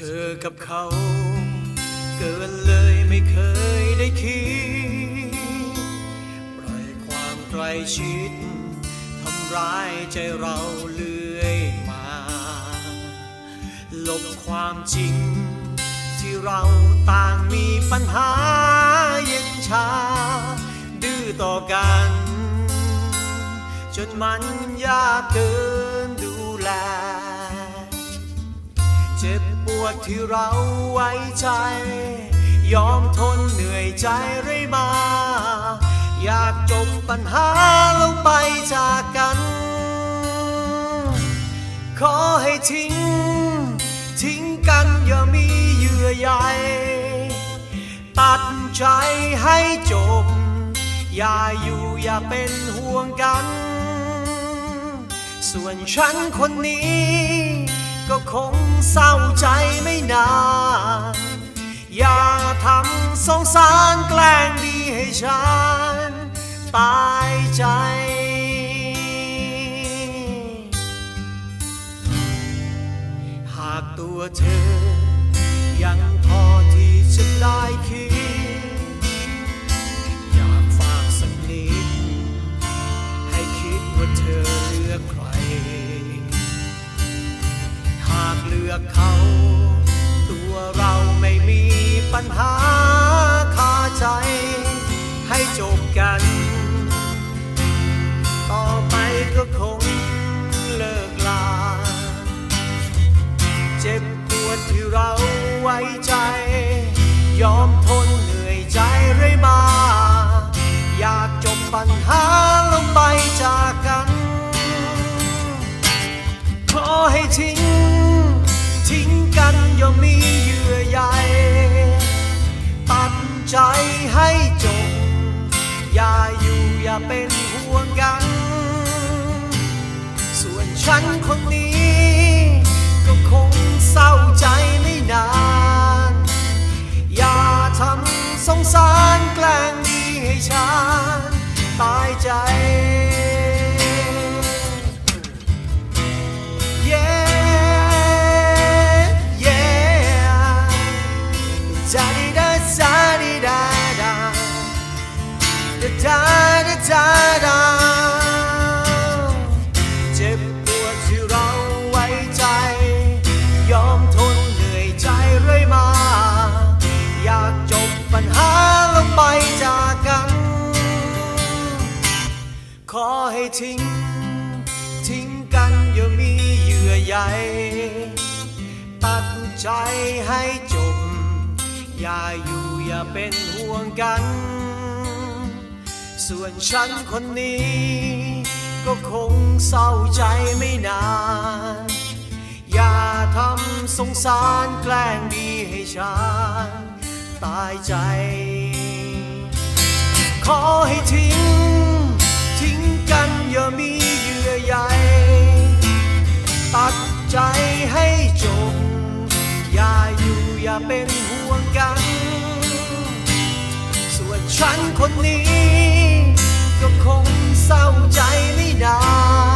ธอกับเขา เกินเลยไม่เคยได้คิด ปล่อยความใกล้ชิดทำร้ายใจเราเรื่อยมา ลบความจริง ที่เราต่างมีปัญหาเย็นชา ดื้อต่อกัน จนมันยากเกินดูแล เจ็บ วดที่เราไว้ใจ ยอมทนเหนื่อยใจเรื่อยมา อยากจบปัญหาลงไปจากกัน ขอให้ทิ้ง ทิ้งกันอย่ามีเยื่อใยตัดใจให้จบ อย่าอยู่อย่าเป็นห่วงกัน ส่วนฉันคนนี้ ก็คงเศร้าใจไม่นาน อย่าทำสงสารแกล้งดีให้ฉัน ตายใจหากตัวเธอ ยังพอที่จะได้คิด อกเขา ตัวเราไม่มีปัญหาคาใจ ให้จบกัน ต่อไปก็คงเลิกลา เจ็บปวดที่เราไว้ใจ ยอมทนเหนื่อยใจเรื่อยมาอยากจบปัญหาลงไปจากกัน ขอให้ทิ้ง ทิ้งกันย่ามีเยื่อใยตัดใจให้จบ อย่าอยู่อย่าเป็นห่วงกัน ส่วนฉันคนนี้ ก็คงเศร้าใจไม่นาน อย่าทำสงสารแกล้งดีให้ฉันตายใจ ขอให้ทิ้ง ทิ้งกันอย่ามีเยื่อใยตัดใจให้จบ อย่าอยู่อย่าเป็นห่วงกัน ส่วนฉันคนนี้ ก็คงเศร้าใจไม่นาน อย่าทำสงสารแกล้งดีให้ฉันตายใจ ขอให้ทิ้ง เป็นห่วงกัน ส่วนฉันคนนี้ ก็คงเศร้าใจไม่นาน